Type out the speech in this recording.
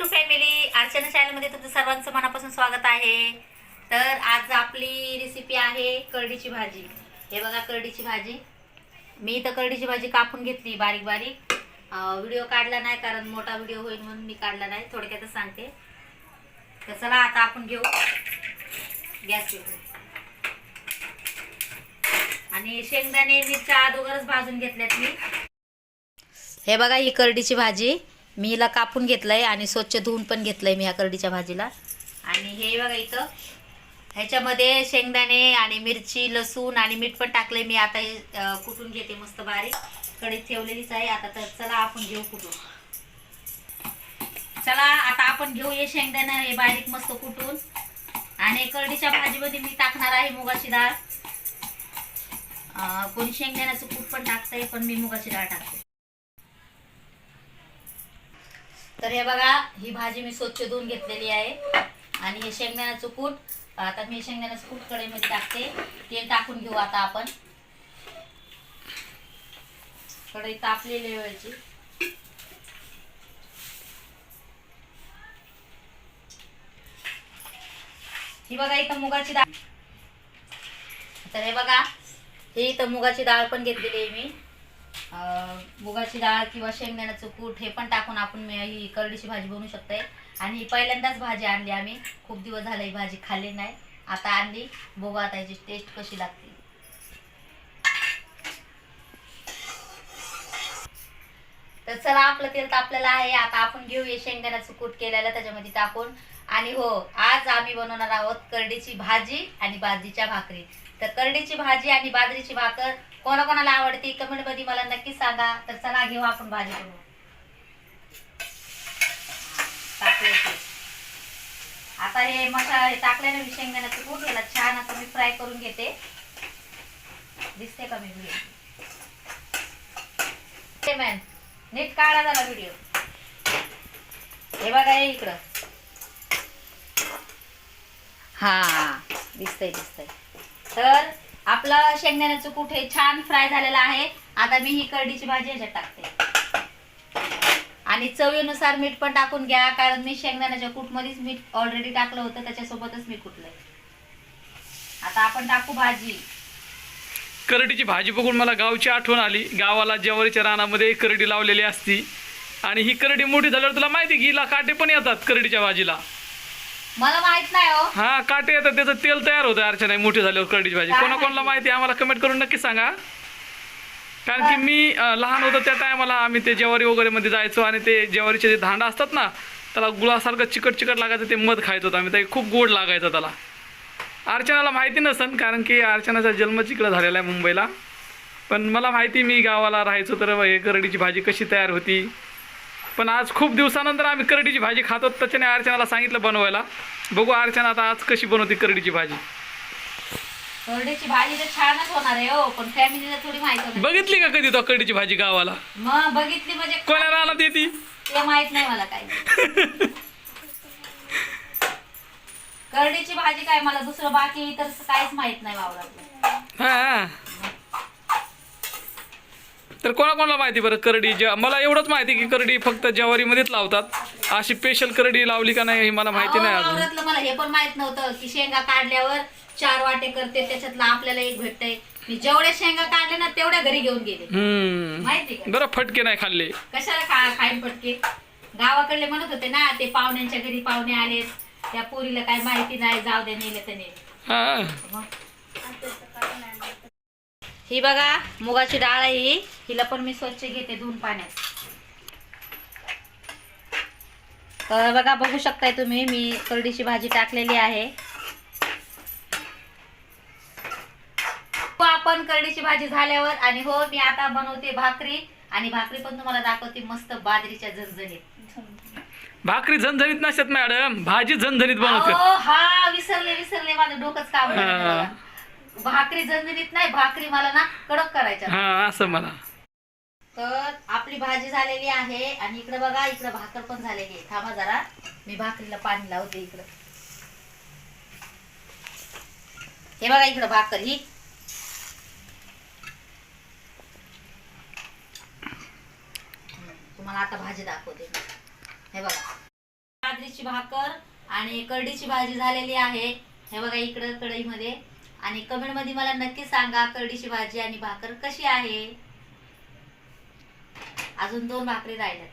To family Archana शाळेमध्ये तुमचं सर्वांचं मनापासून स्वागत आहे. तर आज आपली रेसिपी आहे करडीची भाजी. हे बघा करडीची भाजी. मी तर करडीची भाजी कापून घेतली बारीक बारीक. व्हिडिओ काढला नाही कारण मोठा व्हिडिओ होईल म्हणून मी काढला नाही. थोडक्यातच सांगते. तर चला आता आपण घेऊ. गॅस पेटवू आणि शेंगदाणे मिरच्या अगोदरच भाजून घेतल्यात मी. हे बघा ही करडीची भाजी. मी हिला कापून घेतलंय आणि स्वच्छ धुवून पण घेतलंय मी ह्या करडीच्या भाजीला. आणि हे बघा इथं. ह्याच्यामध्ये शेंगदाणे आणि मिरची लसूण आणि मीठ पण टाकलंय मी. आता हे कुटून घेते मस्त बारीक. कडीत ठेवलेलीच आहे. आता तर चला आपण घेऊ कुटून. चला आता आपण घेऊ हे शेंगदाणे हे बारीक मस्त कुटून. आणि करडीच्या भाजीमध्ये मी टाकणार आहे मुगाची डाळ. कोणी शेंगदाण्याचं कूट पण टाकतंय पण मी मुगाची डाळ टाकते. तर हे बघा ही भाजी मी स्वच्छ धुवून घेतलेली आहे. आणि हे शेंगदाण्याचं कूट आता मी शेंगदाण्याचं कूट कडेमध्ये टाकते. तेल टाकून घेऊ आता आपण. कढई तापलेली वेळची. ही बघा इथं मुगाची डाळ. तर हे बघा हे इथं मुगाची डाळ पण घेतलेली आहे मी. मुगाची डाळ किंवा शेंगदाण्याचं कूट हे पण टाकून आपण ही करडीची भाजी बनवू शकते आणि ही पहिल्यांदाच भाजी आणली आम्ही. खूप दिवस झाले ही भाजी खाल्ली नाही. आता आणली. बघू आता याची टेस्ट कशी लागते. तर चला आपलं तेल तापलेलं आहे. आता आपण घेऊया शेंगदाण्याचं कूट केलेलं. त्याच्यामध्ये टाकून आणि हो आज आम्ही बनवणार आहोत करडीची भाजी आणि बाजरीच्या भाकरी. तर करडीची भाजी आणि बाजरीची भाकर कोणाकोणाला आवडते कमेंटमध्ये मला नक्की सांगा. तर चला घेऊ आपण भाजी करू आता हे मसाला हे ना मी शेंगदाण्याचं कूट याला छान असं मी फ्राय करून घेते. दिसते का मी व्हिडिओ मॅन नीट काढा झाला व्हिडिओ हे बघा हे इकडं. हा दिसतंय दिसतंय. तर आपलं शेंगदाण्याचं कूट हे छान फ्राय झालेलं आहे. आता मी ही करडीची भाजी ह्याच्यात टाकते. आणि चवीनुसार मीठ पण टाकून घ्या कारण मी शेंगदाण्याच्या कूटमध्येच मीठ ऑलरेडी टाकलं होतं त्याच्यासोबतच मी कुटलंय. आता आपण टाकू भाजी. करडीची भाजी बघून मला गावची आठवण आली. गावाला ज्वारीच्या रानामध्ये करडी लावलेली असती. आणि ही करडी मोठी झाल्यावर तुला माहिती की हिला काटे पण येतात करडीच्या भाजीला. मला माहीत नाही हो. हा काटे येतात त्याचं तेल तयार होतं अर्चना मोठी झाल्यावर करडीची भाजी. काय कोणाकोणाला माहिती? आहे? आम्हाला कमेंट करून नक्की सांगा. कारण की मी अं, लहान होतो त्या टायमाला आम्ही ते ज्वारी वगैरे मध्ये जायचो आणि ते ज्वारीचे जे धांडा असतात ना त्याला गुळासारखं चिकट चिकट लागायचं ते मध खायचो होतो आम्ही. ते खूप गोड लागायचं त्याला. अर्चनाला माहिती नसन कारण की अर्चनाचा जन्म तिकडं झालेला आहे मुंबईला. पण मला माहिती मी गावाला राहायचो तर हे करडीची भाजी कशी तयार होती? पण आज खूप दिवसानंतर आम्ही करडीची भाजी खातो. त्याच्याने अर्चनाला सांगितलं बनवायला. बघू अर्चना आता आज कशी बनवते करडीची भाजी. करडीची भाजी तर छानच होणार आहे हो पण फॅमिलीला थोडी माहीत नाही बघितली का कधी तो करडीची भाजी गावाला? मग बघितली म्हणजे कोण्या रानात येते ते? माहीत नाही मला काही. करडीची भाजी काय मला दुसरं बाकी काहीच माहीत नाही वावरातलं. हा. तर कोणाकोणाला माहिती बरं करडी? ज्या मला एवढंच माहिती की करडी फक्त ज्वारीमध्येच लावतात. अशी स्पेशल करडी लावली का नाही हे मला माहिती नाही अहो, अजून. वावरातलं मला हे पण माहीत नव्हतं की शेंगा काढल्यावर चार वाटे करते त्याच्यातलं आपल्याला एक भेटतंय. मी जेवढ्या शेंगा काढल्या ना तेवढ्या घरी घेऊन गेले. हम्म. माहिती का? बरं फटके नाही खाल्ले. कशाला खा खाईन पटके गावाकडले म्हणत होते ना ते पाहुण्यांच्या घरी पाहुणे आले त्या पोरीला काय माहिती नाही जाऊ दे नेलं तर नेलं. हा. ही बघा मुगाची डाळ आहे ही. हिला पण मी स्वच्छ घेते धुवून पाण्यात. तर बघा बघू शकताय तुम्ही मी करडीची भाजी टाकलेली आहे. आपण करडीची भाजी झाल्यावर आणि हो मी आता बनवते भाकरी आणि भाकरी पण तुम्हाला दाखवते मस्त बाजरीच्या झणझणीत. भाकरी झणझणीत नसतात मॅडम. भाजी झणझणीत बनवतात. अहो, हा विसरले विसरले माझं डोकंच काम. भाकरी झणझणीत नाही भाकरी मला ना कडक करायच्या हा असं मला. तर आपली भाजी झालेली आहे आणि इकडे बघा इकडे भाकर पण झालेली आहे. थांबा जरा मी भाकरीला पाणी लावते इकडं. हे बघा इकडं भाकर ही. तुम्हाला आता भाजी दाखवते. हे बघा. बाजरीची भाकर आणि करडीची भाजी झालेली आहे. हे बघा इकडं कढईमध्ये. आणि कमेंटमध्ये मला नक्की सांगा करडीची भाजी आणि भाकर कशी आहे? अजून दोन भाकरी राहिल्यात.